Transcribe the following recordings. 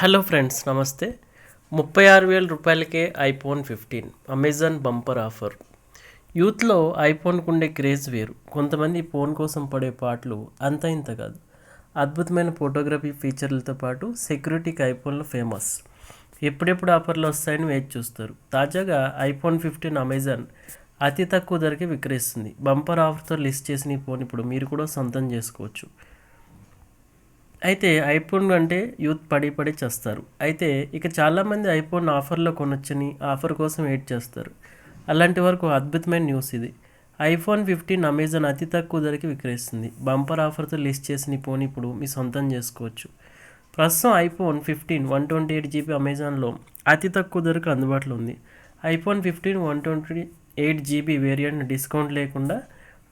Hello friends నమస్తే. ముప్పై ఆరు వేల రూపాయలకే iPhone fifteen Amazon bumper offer. యూత్లో ఐఫోన్కు ఉండే క్రేజ్ వేరు. కొంతమంది ఫోన్ కోసం పడే పాటలు అంత ఇంత కాదు. అద్భుతమైన ఫోటోగ్రఫీ ఫీచర్లతో పాటు సెక్యూరిటీకి ఐఫోన్లు ఫేమస్. ఎప్పుడెప్పుడు ఆఫర్లు వస్తాయని వెయిట్ చూస్తారు. తాజాగా ఐఫోన్ ఫిఫ్టీన్ అమెజాన్ అతి తక్కువ ధరకే విక్రయిస్తుంది. బంపర్ ఆఫర్తో లిస్ట్ చేసిన ఈ ఫోన్ ఇప్పుడు మీరు కూడా సొంతం చేసుకోవచ్చు. అయితే ఐఫోన్ అంటే యూత్ పడి పడి చేస్తారు. అయితే ఇక చాలామంది ఐఫోన్ ఆఫర్లో కొనొచ్చని ఆఫర్ కోసం వెయిట్ చేస్తారు. అలాంటి వరకు అద్భుతమైన న్యూస్ ఇది. ఐఫోన్ ఫిఫ్టీన్ అమెజాన్ అతి తక్కువ ధరకి విక్రయిస్తుంది. బంపర్ ఆఫర్తో లిస్ట్ చేసిన ఫోన్ ఇప్పుడు మీ సొంతం చేసుకోవచ్చు. ప్రస్తుతం iPhone fifteen one twenty eight GB అమెజాన్లో అతి తక్కువ ధరకు అందుబాటులో ఉంది. IPhone fifteen one twenty eight GB variant discount లేకుండా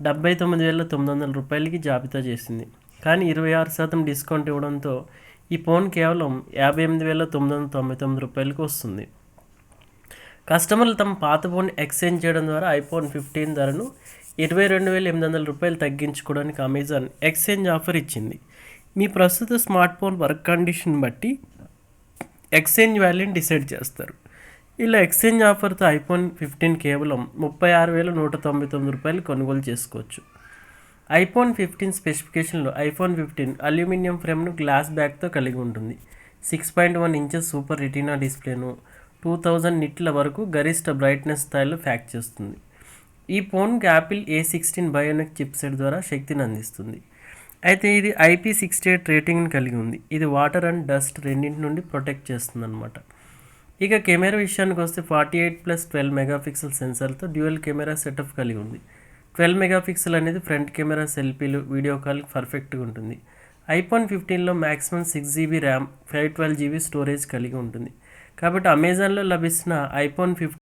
డెబ్బై తొమ్మిది వేల తొమ్మిది వందల రూపాయలకి జాబితా చేసింది. కానీ ఇరవై ఆరు శాతం డిస్కౌంట్ ఇవ్వడంతో ఈ ఫోన్ కేవలం యాభై ఎనిమిది వేల తొమ్మిది వందల తొంభై తొమ్మిది రూపాయలకు వస్తుంది. కస్టమర్లు తమ పాత ఫోన్ ఎక్స్చేంజ్ చేయడం ద్వారా ఐఫోన్ ఫిఫ్టీన్ ధరను ఇరవై రెండు వేల ఎనిమిది వందల రూపాయలు తగ్గించుకోవడానికి అమెజాన్ ఎక్స్చేంజ్ ఆఫర్ ఇచ్చింది. మీ ప్రస్తుత స్మార్ట్ ఫోన్ వర్క్ కండిషన్ బట్టి ఎక్స్చేంజ్ వాల్యూని డిసైడ్ చేస్తారు. ఇలా ఎక్స్చేంజ్ ఆఫర్తో ఐఫోన్ ఫిఫ్టీన్ కేవలం ముప్పై ఆరు వేల నూట తొంభై తొమ్మిది రూపాయలు కొనుగోలు చేసుకోవచ్చు. ఐఫోన్ ఫిఫ్టీన్ స్పెసిఫికేషన్లో ఐఫోన్ ఫిఫ్టీన్ అల్యూమినియం ఫ్రేమ్ను గ్లాస్ బ్యాక్తో కలిగి ఉంటుంది. Six point one inches super retina డిస్ప్లేను two thousand నిట్ల వరకు గరిష్ట బ్రైట్నెస్ స్థాయిలో ఫ్యాక్ చేస్తుంది. ఈ ఫోన్కి Apple A sixteen bionic chipset ద్వారా శక్తిని అందిస్తుంది. అయితే ఇది ఐపీ సిక్స్టీ ఎయిట్ రేటింగ్ని కలిగి ఉంది. ఇది వాటర్ అండ్ డస్ట్ రెండింటి నుండి ప్రొటెక్ట్ చేస్తుంది అనమాట ఇక కెమెరా విషయానికి వస్తే forty eight plus twelve megapixel సెన్సార్తో dual camera setup కలిగి ఉంది. ట్వెల్వ్ మెగాపిక్సెల్ అనేది ఫ్రంట్ కెమెరా సెల్ఫీలు వీడియో కాల్ పర్ఫెక్ట్గా ఉంటుంది. ఐఫోన్ ఫిఫ్టీన్లో maximum six GB RAM five twelve GB storage కలిగి ఉంటుంది. కాబట్టి అమెజాన్లో లభిస్తున్న ఐఫోన్ ఫిఫ్టీన్